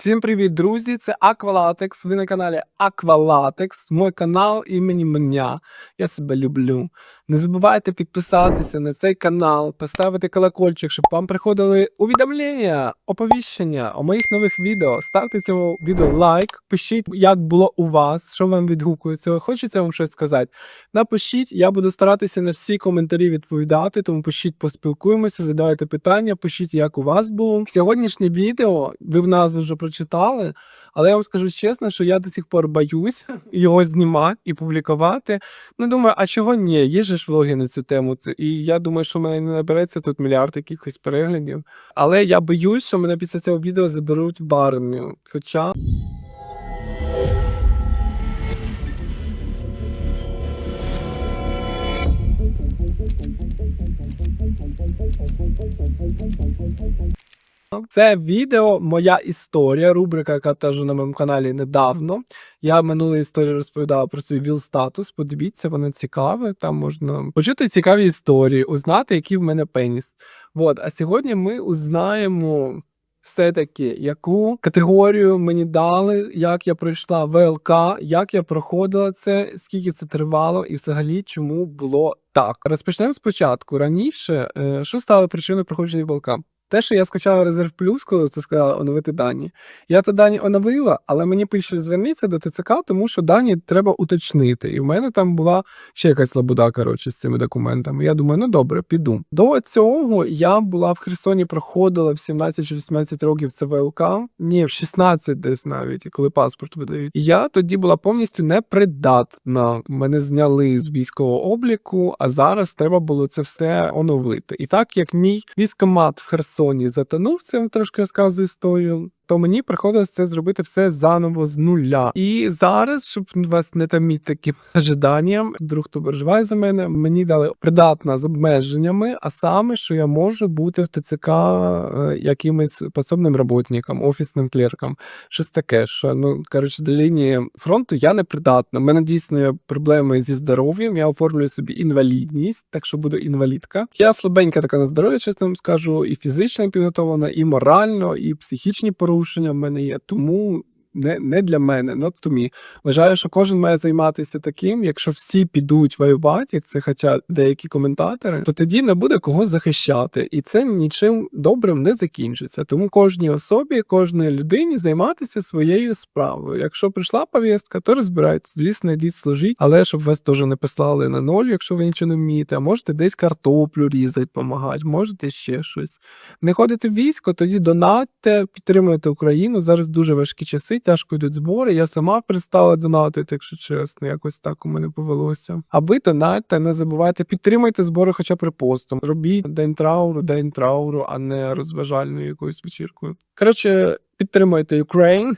Всім привіт, друзі! Це Аквалатекс. Ви на каналі Аквалатекс, мой канал імені мене. Я себе люблю. Не забувайте підписатися на цей канал, поставити колокольчик, щоб вам приходили увідомлення, оповіщення о моїх нових відео. Ставте цьому відео лайк, пишіть, як було у вас, що вам відгукується. Хочеться вам щось сказати. Напишіть, я буду старатися на всі коментарі відповідати, тому пишіть, поспілкуємося, задавайте питання, пишіть, як у вас було. Сьогоднішнє відео, ви в назву вже прочитали, але я вам скажу чесно, що я до сих пор боюсь його знімати і публікувати. Ну, думаю, а чого ні? Є ж влоги на цю тему. І я думаю, що в мене не набереться тут мільярд якихось переглядів. Але я боюсь, що мене після цього відео заберуть в армію. Хоча. Це відео моя історія, рубрика, яка теж на моєму каналі недавно. Я минулої історії розповідав про свій віл статус. Подивіться, воно цікаве. Там можна почути цікаві історії, узнати, який в мене пеніс. От, а сьогодні ми узнаємо все-таки, яку категорію мені дали, як я пройшла ВЛК, як я проходила це, скільки це тривало, і взагалі чому було так. Розпочнемо спочатку. Раніше, е, що стало причиною проходження ВЛК? Те, що я скачала резерв плюс, коли це сказала оновити дані. Я то дані оновила, але мені пише зверніться до ТЦК, тому що дані треба уточнити. І в мене там була ще якась лабуда, коротше, з цими документами. Я думаю, ну добре, піду. До цього я була в Херсоні, проходила в 17 чи 18 років це ВЛК. Ні, в 16 десь навіть, коли паспорт видають. Я тоді була повністю непридатна. Мене зняли з військового обліку, а зараз треба було це все оновити. І так як мій військомат в Херсоні затонув, це трошки розказую історію. То мені приходилось це зробити все заново з нуля. І зараз, щоб вас не таміть таким ожиданням, друг, хто переживає за мене, мені дали придатна з обмеженнями, а саме, що я можу бути в ТЦК е, якимось пособним роботником, офісним клерком. Щось таке, що ну коротше, до лінії фронту я не придатна. У мене дійсно є проблеми зі здоров'ям. Я оформлюю собі інвалідність, так що буду інвалідка. Я слабенька така на здоров'я, чесно вам скажу, і фізично підготовлена, і морально, і психічні порушення в мене є. Тому не, не для мене, not to me. Вважаю, що кожен має займатися таким. Якщо всі підуть воювати, як це хоча деякі коментатори, то тоді не буде кого захищати, і це нічим добрим не закінчиться. Тому кожній особі, кожній людині займатися своєю справою. Якщо прийшла повістка, то розбирайтесь. Звісно, йдіть служіть, але щоб вас теж не послали на ноль, якщо ви нічого не вмієте. А можете десь картоплю різати, допомагати, можете ще щось. Не ходите в військо, тоді донатьте, підтримуйте Україну. Зараз дуже важкі часи тяжко йдуть збори. Я сама перестала донатити, якщо чесно, якось так у мене повелося. Аби донатьте, не забувайте, підтримайте збори хоча б репостом. Робіть день трауру, день трауру, а не розважальною якоюсь вечіркою. Коротше, підтримуйте Україн.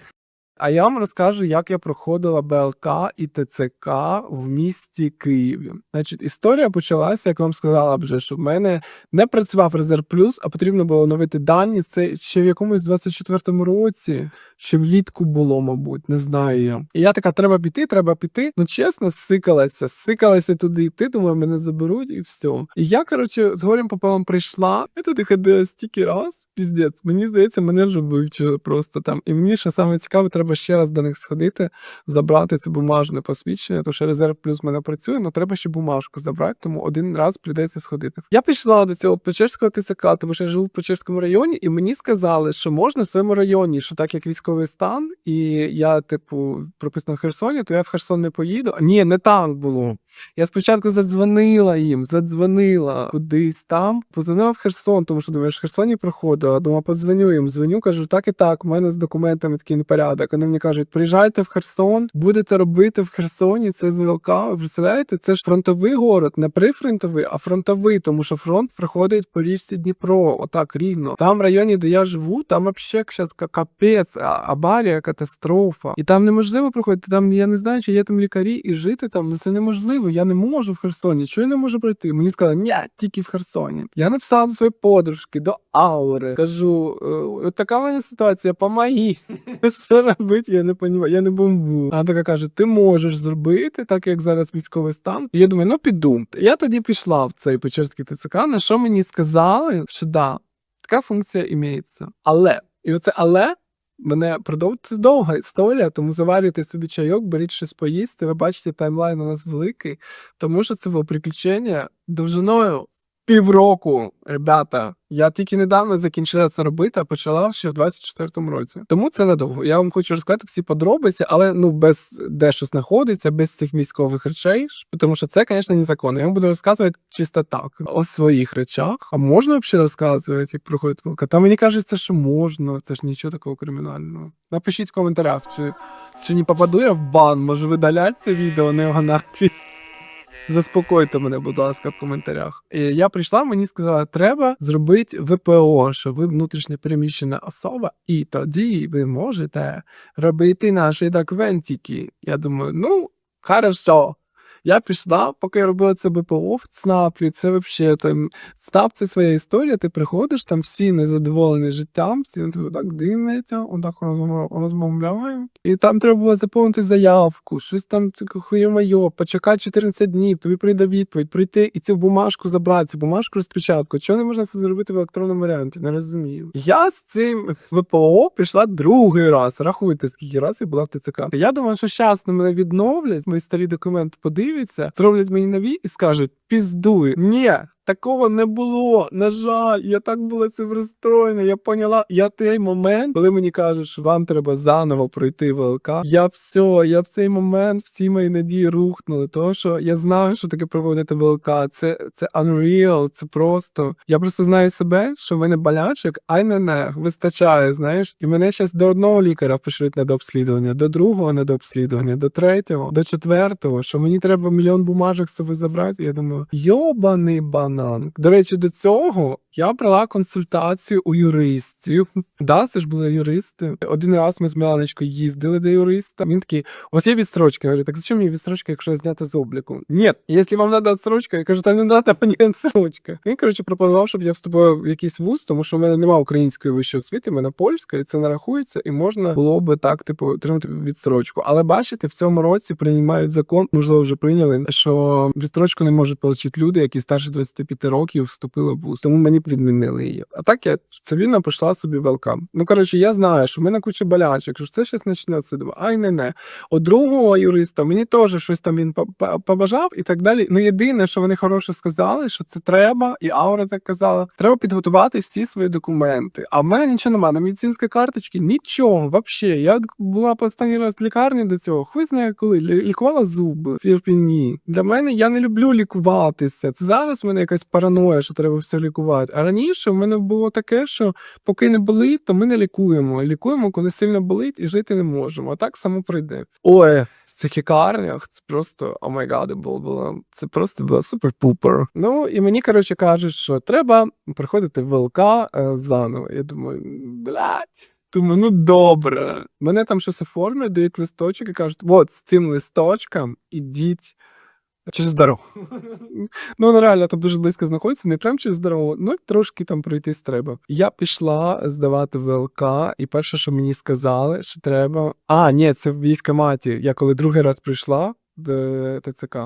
А я вам розкажу, як я проходила БЛК і ТЦК в місті Києві. Значить, історія почалася, як вам сказала вже, що в мене не працював резерв плюс, а потрібно було оновити дані. Це ще в якомусь 24-му році, ще влітку було, мабуть, не знаю я. І я така, треба піти, треба піти. Ну чесно, сикалася, сикалася туди йти, думаю, мене заберуть і все. І я, коротше, з горем пополам прийшла. Я туди ходила стільки раз, піздець. Мені здається, мене вже вивчили просто там. І мені ще саме цікаве, треба ще раз до них сходити, забрати це бумажне посвідчення, тому що резерв плюс в мене працює, але треба ще бумажку забрати, тому один раз прийдеться сходити. Я пішла до цього Печерського ТЦК, тому що я живу в Печерському районі, і мені сказали, що можна в своєму районі, що так як військовий стан, і я, типу, прописано в Херсоні, то я в Херсон не поїду. Ні, не там було. Я спочатку задзвонила їм, задзвонила кудись там, позвонила в Херсон, тому що думаю, в Херсоні проходила. Думаю, подзвоню їм, дзвоню, кажу, так і так, у мене з документами такий непорядок. Вони мені кажуть, приїжджайте в Херсон, будете робити в Херсоні це ВЛК. Ви представляєте, це ж фронтовий город, не прифронтовий, а фронтовий, тому що фронт проходить по річці Дніпро, отак рівно. Там в районі, де я живу, там взагалі капець, аварія, катастрофа. І там неможливо проходити. Там я не знаю, чи є там лікарі і жити там. Ну це неможливо. Я не можу в Херсоні. Чого я не можу пройти? Мені сказали, ні, тільки в Херсоні. Я написала до своєї подружки, до Аури. Кажу, «Е, от така в мене ситуація, помоги. Що робити, я не розумію, я не бомбу. Вона така каже: ти можеш зробити, так як зараз військовий стан. І я думаю, ну піду. Я тоді пішла в цей Печерський ТЦК, на що мені сказали, що да, така функція імеється. Але, і оце але мене продов... Це довга історія, тому заварюйте собі чайок, беріть щось поїсти. Ви бачите, таймлайн у нас великий, тому що це було приключення довжиною півроку. Ребята, я тільки недавно закінчила це робити, а почала ще в 24-му році. Тому це недовго. Я вам хочу розказати всі подробиці, але ну без де щось знаходиться, без цих військових речей, тому що це, звісно, незаконно. Я вам буду розказувати чисто так, о своїх речах. А можна взагалі розказувати, як проходить вилка? Та мені кажеться, що можна. Це ж нічого такого кримінального. Напишіть в коментарях, чи, чи не попаду я в бан, може видалять це відео, не нафіг. Заспокойте мене, будь ласка, в коментарях. І я прийшла, мені сказали, треба зробити ВПО, що ви внутрішньо переміщена особа, і тоді ви можете робити наші документики. Я думаю, ну, хорошо. Я пішла, поки я робила це ВПО в ЦНАПі, це взагалі там ЦНАП це своя історія, ти приходиш, там всі незадоволені життям, всі на тебе так дивляться, отак розмов- розмовляють. І там треба було заповнити заявку, щось там хує-майо, почекати 14 днів, тобі прийде відповідь, прийти і цю бумажку забрати, цю бумажку розпечатку. Чого не можна це зробити в електронному варіанті? Не розумію. Я з цим ВПО пішла другий раз. Рахуйте, скільки разів я була в ТЦК. Я думаю, що на мене відновлять, мої старі документи подивляться, зроблять мені нові і скажуть: піздуй. Ні, такого не було. На жаль, я так була цим розстроєна. Я поняла, я той момент, коли мені кажуть, що вам треба заново пройти ВЛК. Я все, я в цей момент всі мої надії рухнули. Тому що я знаю, що таке проводити ВЛК. Це, це unreal, це просто. Я просто знаю себе, що в мене болячок, ай не не вистачає, знаєш. І мене зараз до одного лікаря пишуть на дообслідування, до другого на дообслідування, до третього, до четвертого, що мені треба мільйон бумажок з собою забрати. Я думаю, йобаний банан. До речі, до цього я брала консультацію у юристів. Да, це ж були юристи. Один раз ми з Міланочкою їздили до юриста. Він такий, ось є відстрочка. Я говорю, так зачем мені відстрочка, якщо я знята з обліку? Ні, якщо вам треба відстрочка, я кажу, та не треба мені відстрочка. Він, коротше, пропонував, щоб я вступив в якийсь вуз, тому що в мене немає української вищої освіти, в мене польська, і це не рахується, і можна було би так, типу, отримати відстрочку. Але бачите, в цьому році приймають закон, можливо, вже прийняли, що відстрочку не можуть отримати люди, які старше 25 років вступили в вуз. Тому мені підмінили її. А так я цивільно пішла собі велкам. Ну коротше, я знаю, що в мене куча болячок, що це щось почнеться. Думаю, Ай не не. От другого юриста мені теж щось там він по- по- побажав і так далі. Ну єдине, що вони хороше сказали, що це треба, і Аура так казала. Треба підготувати всі свої документи. А в мене нічого немає. На медицинській карточці нічого взагалі. Я була по останній раз в лікарні до цього. Хуй знає коли лікувала зуби в Ірпіні. Для мене я не люблю лікуватися. Це зараз в мене якась параноя, що треба все лікувати. А раніше в мене було таке, що поки не болить, то ми не лікуємо. Лікуємо, коли сильно болить і жити не можемо. А так само прийде. Ой, в цих лікарнях це просто о май було. Це просто було супер-пупер. Ну і мені коротше кажуть, що треба приходити в ВЛК е, заново. Я думаю, блядь. Думаю, ну добре. Мене там щось оформлюють, дають листочок і кажуть, от з цим листочком ідіть через дорогу. ну, ну реально, там дуже близько знаходиться, не прям через дорогу, ну трошки там пройтись треба. Я пішла здавати ВЛК, і перше, що мені сказали, що треба. А, ні, це в військоматі. Я коли другий раз прийшла. ТЦК,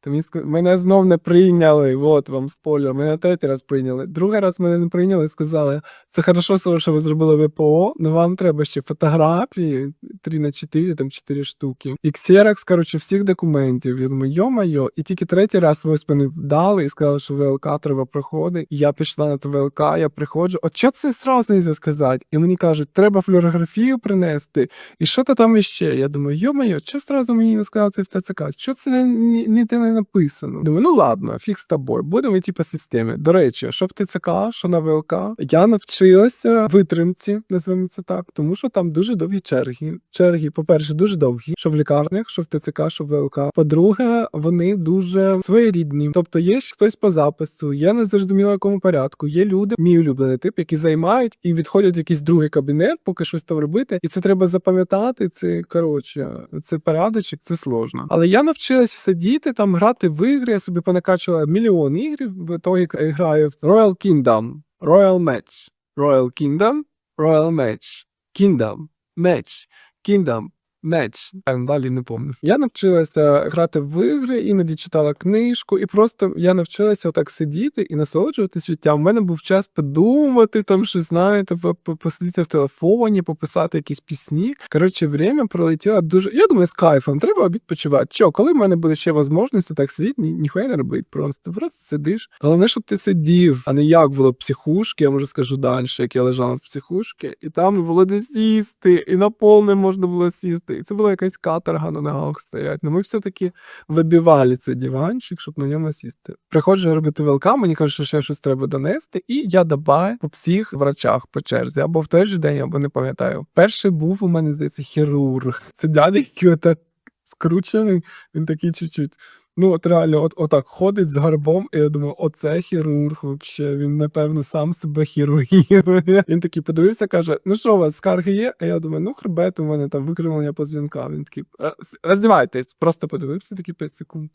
то мені ска- мене знов не прийняли. От вам спойлер. Мене третій раз прийняли. Другий раз мене не прийняли. Сказали, це хорошо, що ви зробили ВПО, але вам треба ще фотографії 3 на 4, там 4 штуки. І ксерокс, коротше, всіх документів. Я думаю, йо-майо. І тільки третій раз ось мені дали і сказали, що ВЛК треба проходити. І я пішла на ВЛК, я приходжу. От що це сразу не сказати? І мені кажуть, треба флюорографію принести. І що то там іще? Я думаю, йо-майо, що сразу мені не сказати в ТЦК? Що це ніде не написано? Думаю, ну ладно, фіг з тобою, будемо йти по системі. До речі, що в ТЦК, що на ВЛК, я навчилася витримці, називаємо це так, тому що там дуже довгі черги. Черги, по-перше, дуже довгі, що в лікарнях, що в ТЦК, що в ВЛК. По-друге, вони дуже своєрідні. Тобто є хтось по запису, є незрозуміло в якому порядку. Є люди, мій улюблений тип, які займають і відходять в якийсь другий кабінет, поки щось там робити. І це треба запам'ятати. Це коротше, це порядочок, це сложно. Але я навчилася сидіти там, грати в ігри. Я собі понакачувала мільйон ігрів. В ітогі граю в Royal Kingdom, Royal Match, Royal Kingdom, Royal Match, Kingdom, Match, Kingdom. Меч. А далі не пам'ятаю. Я навчилася грати в ігри, іноді читала книжку, і просто я навчилася отак сидіти і насолоджуватись життям. У мене був час подумати, там щось знаєте, по- по- посидіти в телефоні, пописати якісь пісні. Коротше, время пролетіло дуже. Я думаю, з кайфом. Треба відпочивати. Що, коли в мене буде ще можливість так сидіти, ні, ніхуя не робити просто. Просто сидиш. Головне, щоб ти сидів, а не як було психушки, я може скажу далі, як я лежав в психушки, і там було де сісти, і на пол не можна було сісти. І це була якась каторга на ногах стоять. Ну ми все-таки вибивали цей диванчик, щоб на ньому сісти. Приходжу робити велка, мені кажуть, що ще щось треба донести, і я добаю по всіх врачах по черзі, або в той же день, або не пам'ятаю. Перший був у мене, здається, хірург. Це дядя, який отак скручений, він такий чуть-чуть. Ну, от реально, от отак ходить з гарбом, і я думаю, оце хірург вообще. Він, напевно, сам себе хірургірує. Він такий подивився, каже: Ну що у вас, скарги є? А я думаю, ну хребет у мене там викривлення по дзвінкам. Він такий, «Е, роздівайтесь, просто подивився такі 5 секунд.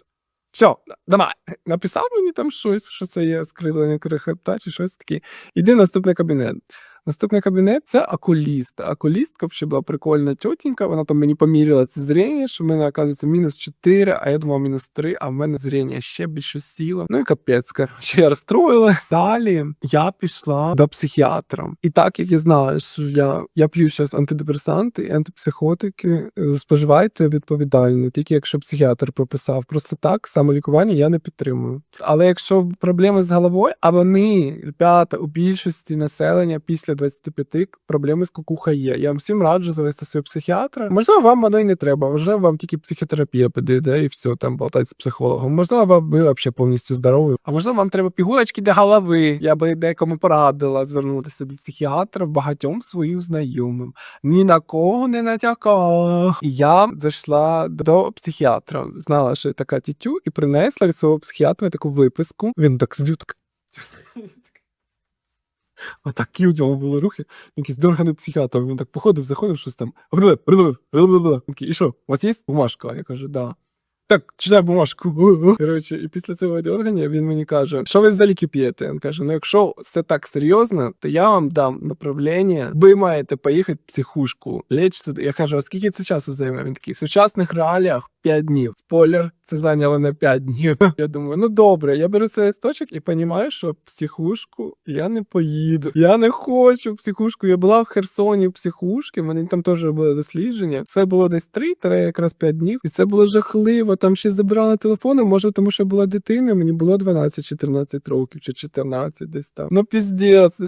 Все, давай. Написав мені там щось, що це є скривлення кри- хребта чи щось таке. Іди в наступний кабінет. Наступний кабінет це окуліст. Окулістка взагалі була прикольна тітенька, вона там мені поміряла це зріння, що в мене, оказується, мінус 4, а я думав мінус 3, а в мене зріння ще більше сіло. Ну і капець, коротше, я розстроїла. Далі я пішла до психіатра. І так як я знала, що я, я п'ю зараз антидепресанти і антипсихотики, е, споживайте відповідально, тільки якщо психіатр прописав. Просто так, самолікування я не підтримую. Але якщо проблеми з головою, а вони, ребята, у більшості населення після 25 проблеми з кукуха є. Я вам всім раджу завести свого психіатра. Можливо, вам воно і не треба, вже вам тільки психотерапія підійде і все, там болтати з психологом. Можливо, вам ви взагалі повністю здорові. А можливо, вам треба пігулочки для голови. Я би декому порадила звернутися до психіатра багатьом своїм знайомим. Ні на кого не натякала. Я зайшла до психіатра, знала, що така тітю, і принесла від свого психіатра таку виписку. Він так сидів. Отакі у нього були рухи, якийсь дорганий психіатр. Він так походив, заходив щось там. Такий, І що, у вас є бумажка? Я кажу, да. Так, читай бумажку. Коротше, і після цього дергання він мені каже, що ви за ліки п'єте? Він каже: ну якщо все так серйозно, то я вам дам направлення. Ви маєте поїхати в психушку. Туди. Я кажу, а скільки це часу займе? Він такий, в сучасних реаліях 5 днів. Спойлер, це зайняло не 5 днів. Я думаю, ну добре, я беру цей листочок і розумію, що психушку я не поїду. Я не хочу психушку. Я була в Херсоні в психушці, мене там теж було дослідження. Це було десь 3 якраз 5 днів. І це було жахливо. Там ще забирали телефони, може, тому що була дитиною, мені було 12-14 років чи 14 десь там. Ну піздець.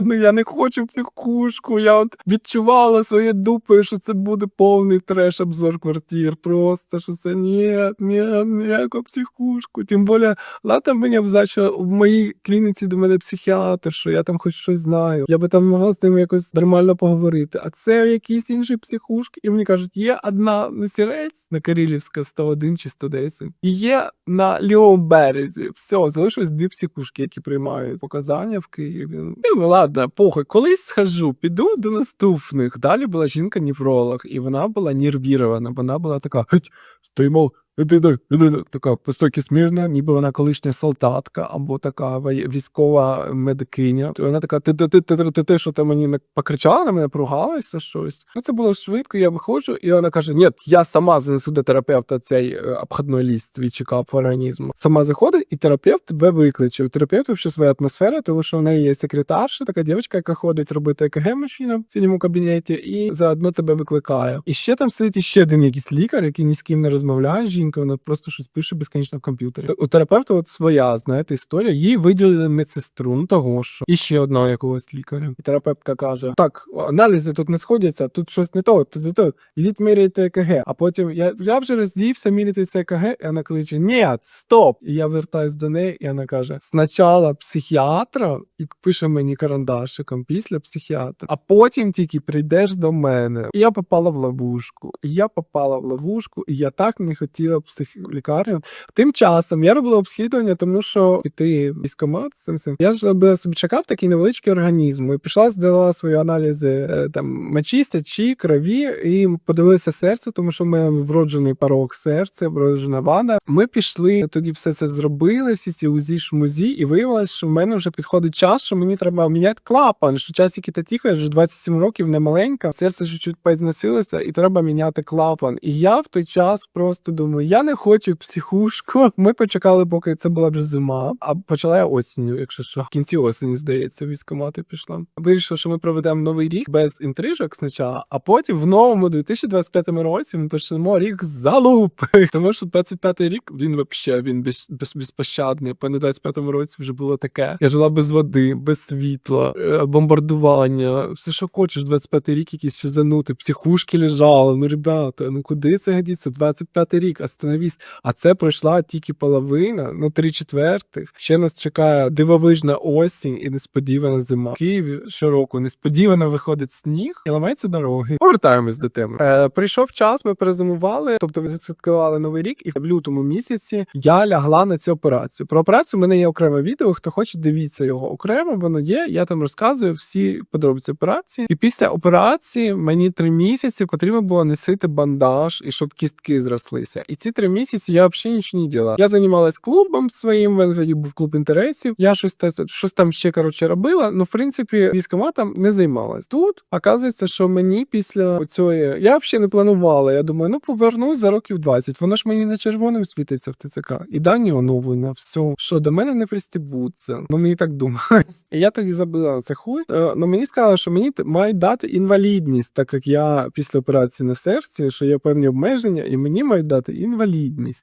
Ну я не хочу в психушку. Я от відчувала своєю дупою, що це буде повний треш обзор квартир. Просто що це ні, ні, ніяку психушку. Тим більше, ладно мене взяти, що в моїй клініці до мене психіатр, що я там хоч щось знаю. Я би там могла з ним якось нормально поговорити. А це якісь інші психушки. І мені кажуть, є одна на сірець на Кирилівська 101 чи 110. І є на лівому березі. Все, залишилось дві психушки, які приймають показання в Києві. Ну, ладно, похуй. Колись схожу, піду до наступних. Далі була жінка-невролог, і вона була нервірована. Вона була така: геть, стоїмо. Іди, іди, іди, іди». Така по стойки смірна, ніби вона колишня солдатка або така військова медикиня. То Вона така: ти ти ти ти що ти мені покричала на мене, поругалася щось. Ну це було швидко. Я виходжу, і вона каже: Ні, я сама занесу до терапевта цей е, обходний ліст твій чекап організму. Сама заходить, і терапевт тебе викличе. У терапевта ще своя атмосфера, тому що в неї є секретарша, така дівчинка, яка ходить робити ЕКГ мужчинам в синьому кабінеті, і заодно тебе викликає. І ще там сидить іще один якийсь лікар, який ні з ким не розмовляє. Жінка, вона просто щось пише безконечно в комп'ютері. У терапевта от своя, знаєте, історія. Їй виділили медсестру, ну того що і ще одного якогось лікаря. І терапевтка каже: Так, аналізи тут не сходяться, тут щось не то, тут не. Ідіть міряйте ЕКГ. А потім я, я вже роздівся міряти це ЕКГ, і вона кличе: Ні, стоп! І я вертаюсь до неї, і вона каже: спочатку психіатра, і пише мені карандашиком після психіатра, а потім тільки прийдеш до мене. І я попала в ловушку. І я попала в ловушку, і я так не хотіла в психлікарню. Тим часом я робила обслідування, тому що піти в військкомат з цим. Я ж собі чекав такий невеличкий організм. І пішла, здала свої аналізи е, там мочі, сечі, крові, і подивилися серце, тому що в мене вроджений порог серця, вроджена вада. Ми пішли тоді все це зробили, всі ці узі шмузі, і виявилось, що в мене вже підходить час, що мені треба міняти клапан. Що часики та тихо, вже 27 років не маленька, серце ж чуть позносилося, і треба міняти клапан. І я в той час просто думаю, я не хочу психушку. Ми почекали, поки це була вже зима, а почала я осінню, якщо що. В кінці осені, здається, в військкомати пішла. Вирішив, що ми проведемо новий рік без інтрижок спочатку, а потім в новому 2025 році ми почнемо рік залупи. Тому що 25-й рік він вообще він без, без, безпощадний. По 25-му році вже було таке. Я жила без води, без світла, е, бомбардування, все, що хочеш, 25-й рік якісь ще занути, психушки лежали. Ну, ребята, ну куди це годиться? 25-й рік, остановись. А це пройшла тільки половина, ну три четвертих. Ще нас чекає дивовижна осінь і несподівана зима. В Києві щороку несподівано виходить сніг і ламаються дороги. Повертаємось до теми. Е, прийшов час, ми перезимували, тобто відсвяткували новий рік, і в лютому місяці я лягла на цю операцію. Про операцію в мене є окреме відео. Хто хоче, дивіться його окремо. Воно є. Я там розказую всі подробиці операції. І після операції мені три місяці потрібно було носити бандаж і щоб кістки зрослися. І ці три місяці я взагалі нічого не робила. Я займалась клубом своїм. в тоді був клуб інтересів. Я щось та- щось там ще коротше робила. Ну в принципі, військоматом не займалась. Тут оказується, що мені після цієї я взагалі не планувала. Я думаю, ну повернусь за років 20. Воно ж мені на червоним світиться в ТЦК. І дані оновлення, все. Що до мене не пристібуться. Ну мені так думалось. І я тоді забила це хуй. Ну мені сказали, що мені мають дати інвалідність, так як я після операції на серці, що є певні обмеження, і мені мають дати інвалідність.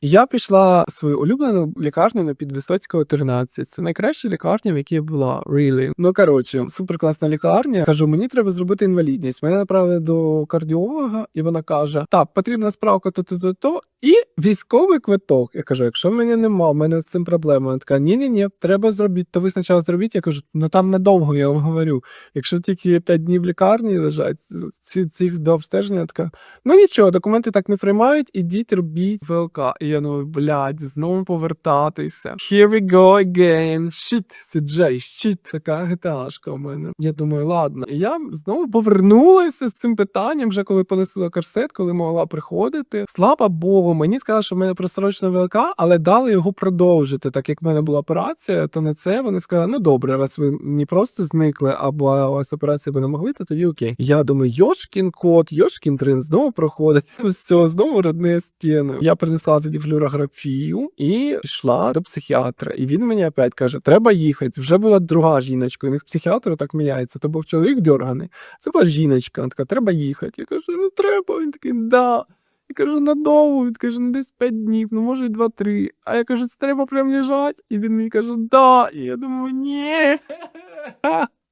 І я пішла в свою улюблену лікарню на Підвисоцького 13. Це найкраща лікарня, в якій я була. Really. Ну коротше, супер класна лікарня. Кажу, мені треба зробити інвалідність. Мене направили до кардіолога, і вона каже: Так, потрібна справка то то то то і військовий квиток. Я кажу, якщо мене нема, в мене з цим проблема. Вона така, ні, ні, ні, треба зробити. То ви спочатку зробіть. Я кажу, ну там недовго, я вам говорю. Якщо тільки 5 днів в лікарні лежать, ці, ці до обстеження така. Ну нічого, документи так не приймають, ідіть робіть ВЛК. І я ну, блядь, знову повертатися. Here we go again. Shit, CJ, shit. Така геташка у мене. Я думаю, ладно. І я знову повернулася з цим питанням, вже коли понесла корсет, коли могла приходити. Слава Богу, мені сказали, що в мене прострочна ВЛК, але дали його продовжити. Так як в мене була операція, то на це вони сказали: ну добре, раз ви не просто зникли, або у вас операція ви не могли, то тоді окей. Я думаю, Йошкін кот, Йошкін трин знову проходить. Все, знову родне стіни. Я принесла тоді флюорографію і пішла до психіатра. І він мені опять каже: треба їхати. Вже була друга жіночка. У них психіатр так міняється. То був чоловік дьорганий. Це була жіночка. Вона така, треба їхати. Я кажу, не треба. Він такий, да. Я кажу, надовго, він каже, ну десь 5 днів, ну може й 2-3. А я кажу, це треба прям лежати. І він мені каже, да. І я думаю, ні.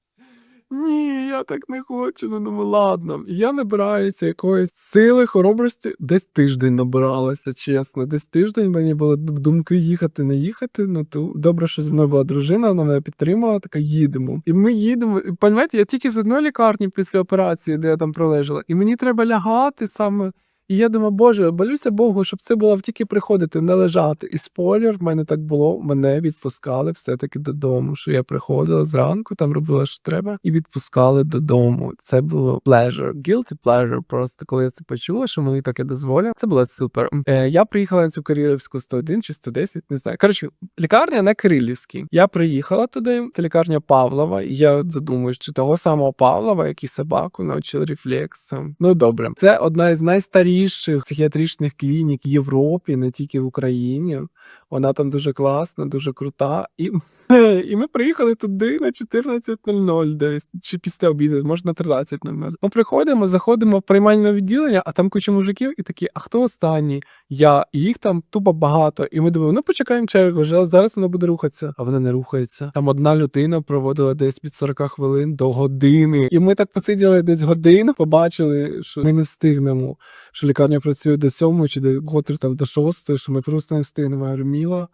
Ні, я так не хочу. Ну думаю, ладно. І я набираюся якоїсь сили, хоробрості. Десь тиждень набиралася, чесно. Десь тиждень мені були думки їхати, не їхати. Ну то добре, що зі мною була дружина, вона мене підтримала, така їдемо. І ми їдемо. І Пам'ятаєте, я тільки з одної лікарні після операції, де я там пролежала, і мені треба лягати саме. І я думаю, боже, молюся Богу, щоб це було тільки приходити, не лежати. І спойлер, в мене так було. Мене відпускали все-таки додому. Що я приходила зранку, там робила, що треба, і відпускали додому. Це було pleasure, guilty pleasure. Просто коли я це почула, що мені таке дозволять. Це було супер. Е, я приїхала на цю Кирилівську 101 чи 110, не знаю. Коротше, лікарня на Кирилівській. Я приїхала туди. Це лікарня Павлова. І я от задумуюсь, чи того самого Павлова, який собаку навчив рефлексам. Ну добре, це одна із найстаріших психіатричних клінік в Європі, не тільки в Україні. Вона там дуже класна, дуже крута. І, і ми приїхали туди на 14.00 десь, чи після обіду, може на 13.00. Ми приходимо, заходимо в приймальне відділення, а там куча мужиків, і такі, а хто останній? Я. І їх там тупо багато. І ми думаємо, ну почекаємо чергу, вже зараз вона буде рухатися. А вона не рухається. Там одна людина проводила десь від 40 хвилин до години. І ми так посиділи десь годину, побачили, що ми не встигнемо що лікарня працює до сьомої чи до котрі там до шостої, що ми просто не встигнемо. Я говорю, Міла,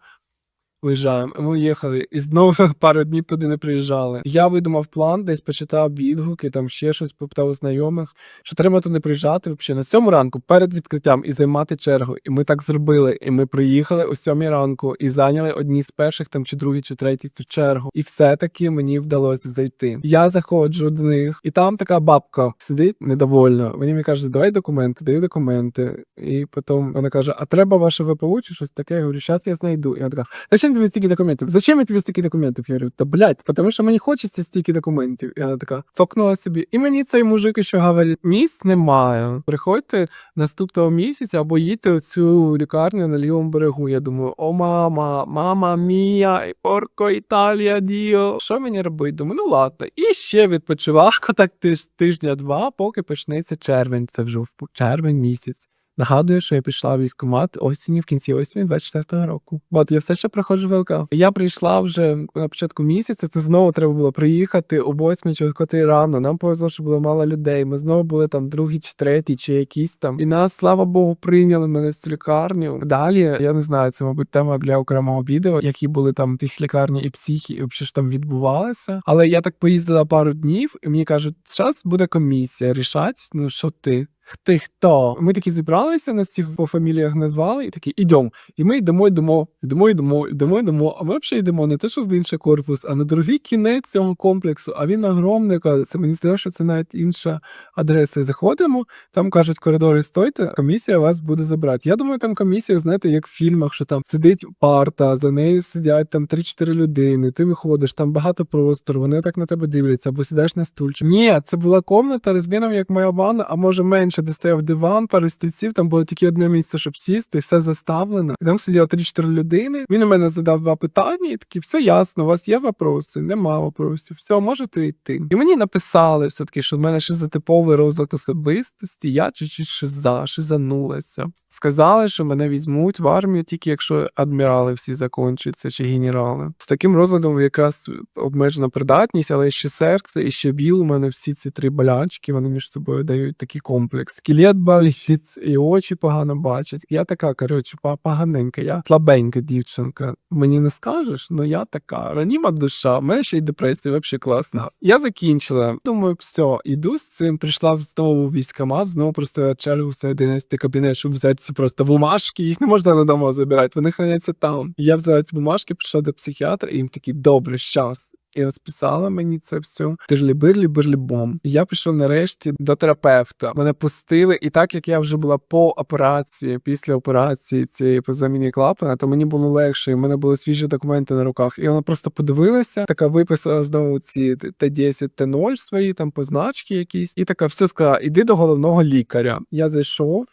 Виїжджаємо. Ми їхали і знову пару днів туди не приїжджали. Я видумав план, десь почитав відгуки, там ще щось попитав у знайомих, що треба туди приїжджати взагалі на сьому ранку перед відкриттям і займати чергу. І ми так зробили. І ми приїхали о сьомій ранку і зайняли одні з перших, там чи другі, чи треті цю чергу. І все-таки мені вдалося зайти. Я заходжу до них, і там така бабка сидить недовольна. Вони мені кажуть, давай документи, даю документи. І потім вона каже: А треба ваше ВПУ чи щось таке? Я говорю, зараз я знайду. І вона така, зачем тобі стільки документів? Зачем я тобі стільки документів? Я говорю, та блядь, тому що мені хочеться стільки документів. І вона така цокнула собі. І мені цей мужик ще говорить: місць немає. Приходьте наступного місяця або їдьте у цю лікарню на лівому берегу. Я думаю, о мама, мама мія, порко Італія, діо. Що мені робити? Думаю, ну ладно. І ще відпочивав так тиж- тижня-два, поки почнеться червень. Це вже в червень місяць. Нагадую, що я пішла в військкомат осінню в кінці осені 24-го року. От я все ще проходжу ВЛК. Я прийшла вже на початку місяця. Це знову треба було приїхати о 8 чи о рано. Нам повезло, що було мало людей. Ми знову були там другий чи третій, чи якісь там. І нас, слава Богу, прийняли мене цю лікарню. Далі я не знаю, це мабуть тема для окремого відео, які були там тих лікарні і психі, і що там відбувалося. Але я так поїздила пару днів, і мені кажуть, зараз буде комісія рішати, ну що ти. Ти хто? Ми такі зібралися, нас всіх по фаміліях назвали, і такі ідемо. І ми йдемо, йдемо, йдемо, йдемо, йдемо, йдемо. А ми взагалі йдемо не те, що в інший корпус, а на другий кінець цього комплексу. А він огромний. Це мені здається, що це навіть інша адреса. Заходимо, там кажуть, в коридорі стойте, комісія вас буде забрати. Я думаю, там комісія, знаєте, як в фільмах, що там сидить парта, за нею сидять там 3-4 людини. Ти виходиш, там багато простору, вони так на тебе дивляться, або сідаєш на стульчик. Ні, це була комната розміром, як моя ванна, а може менше, де стояв диван, пару стільців, там було тільки одне місце, щоб сісти, все заставлено. І там сиділо 3-4 людини. Він у мене задав два питання, і такі, все ясно, у вас є вопроси? Нема вопросів. Все, можете йти. І мені написали все-таки, що в мене шизотиповий розлад особистості, я чи шиза, шизанулася. Сказали, що мене візьмуть в армію тільки якщо адмірали всі закінчаться чи генерали. З таким розладом якраз обмежена придатність, але ще серце, і ще біл. У мене всі ці три болячки, вони між собою дають такий комплекс. Скелет болить, і очі погано бачать. Я така, коротше, поганенька, я слабенька дівчинка. Мені не скажеш, ну я така. Раніма душа, ще й депресія, взагалі класна. Я закінчила. Думаю, все, іду з цим. Прийшла знову в військкомат, знову просто чергу в 11 кабінет, щоб взяти ці просто бумажки. Їх не можна додому забирати, вони храняться там. Я взяла ці бумажки, прийшла до психіатра, і їм такі добре, щас. І розписала мені це все. Тижлі бирлі бирлі бом. І я пішов нарешті до терапевта. Мене пустили, і так як я вже була по операції, після операції цієї по заміні клапана, то мені було легше. І в мене були свіжі документи на руках. І вона просто подивилася, така виписала знову ці Т10, Т0 свої там позначки якісь, і така все сказала: іди до головного лікаря. Я зайшов.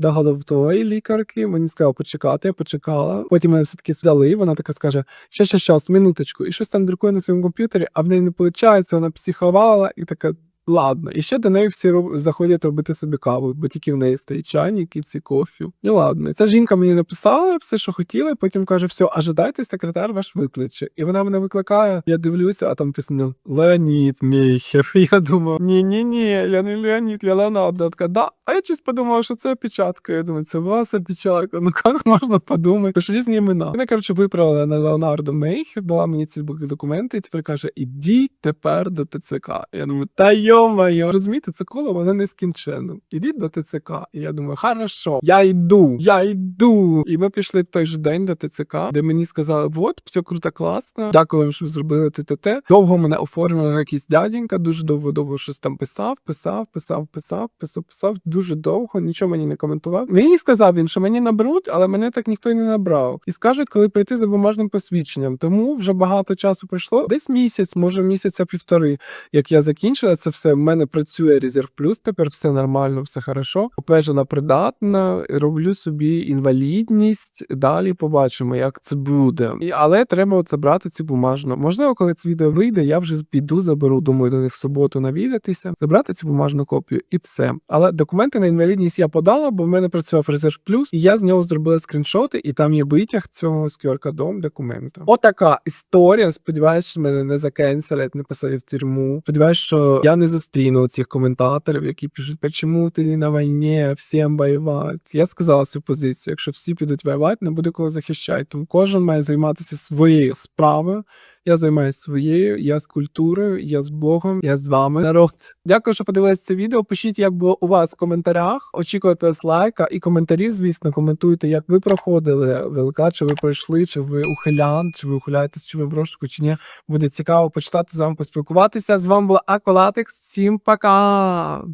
До головної лікарки мені сказали почекати, я почекала. Потім мене все-таки взяли, вона така скаже: ще, ще, щас, минуточку, і щось там друкує на своєму комп'ютері, а в неї не виходить, вона психувала і така. Ладно, і ще до неї всі роб- заходять робити собі каву, бо тільки в неї стоїть чайник і ці кофі. І ладно. Ця жінка мені написала все, що хотіла, і потім каже: все, ожидайте, секретар ваш викличе. І вона мене викликає. Я дивлюся, а там написано Леонід Мейхер. Я думаю, ні, ні, ні, я не Леонід, я Леонардо. Така, да. А я щось подумала, що це опечатка. Я думаю, це ваша опечатка. Ну як можна подумати? Тож різні імена. Вона, коротше, виправила на Леонардо Мейхер, дала мені ці документи, і тепер каже: ідіть тепер до ТЦК. Я думаю, та йо-моє, розумієте, це коло воно нескінченно. Ідіть до ТЦК. І я думаю, хорошо, я йду, я йду. І ми пішли в той же день до ТЦК, де мені сказали, от, все круто, класно. Дякую вам, що ви зробили ТТТ. Довго мене оформив якийсь дяденька, дуже довго довго щось там писав, писав, писав, писав, писав, писав. Дуже довго, нічого мені не коментував. Мені сказав він, що мені наберуть, але мене так ніхто й не набрав. І скажуть, коли прийти за бумажним посвідченням. Тому вже багато часу пройшло. Десь місяць, може місяця півтори. Як я закінчила це все, в мене працює резерв плюс. Тепер все нормально, все хорошо. Обмежена придатна, роблю собі інвалідність. Далі побачимо, як це буде. І, але треба от забрати цю бумажну. Можливо, коли це відео вийде, я вже піду, заберу, думаю, до них в суботу навідатися, забрати цю бумажну копію і все. Але документи на інвалідність я подала, бо в мене працював резерв плюс, і я з нього зробила скріншоти, і там є витяг цього з QR-кодом документа. Отака історія. Сподіваюсь, мене не закенселять, не посадять в тюрму. Сподіваюсь, що я не зустріну цих коментаторів, які пишуть, чому ти на війні, всім воювати. Я сказала свою позицію. Якщо всі підуть воювати, не буде кого захищати. Тому кожен має займатися своєю справою. Я займаюся своєю, я з культурою, я з Богом, я з вами. Народ. Дякую, що подивилися це відео. Пишіть, як було у вас в коментарях. Очікуйте вас лайка і коментарів, звісно, коментуйте, як ви проходили ВЛК, чи ви пройшли, чи ви ухилян, чи ви ухиляєтесь, чи ви в розшуку, чи ні. Буде цікаво почитати з вами поспілкуватися. З вами була Аквалатекс. Всім пока!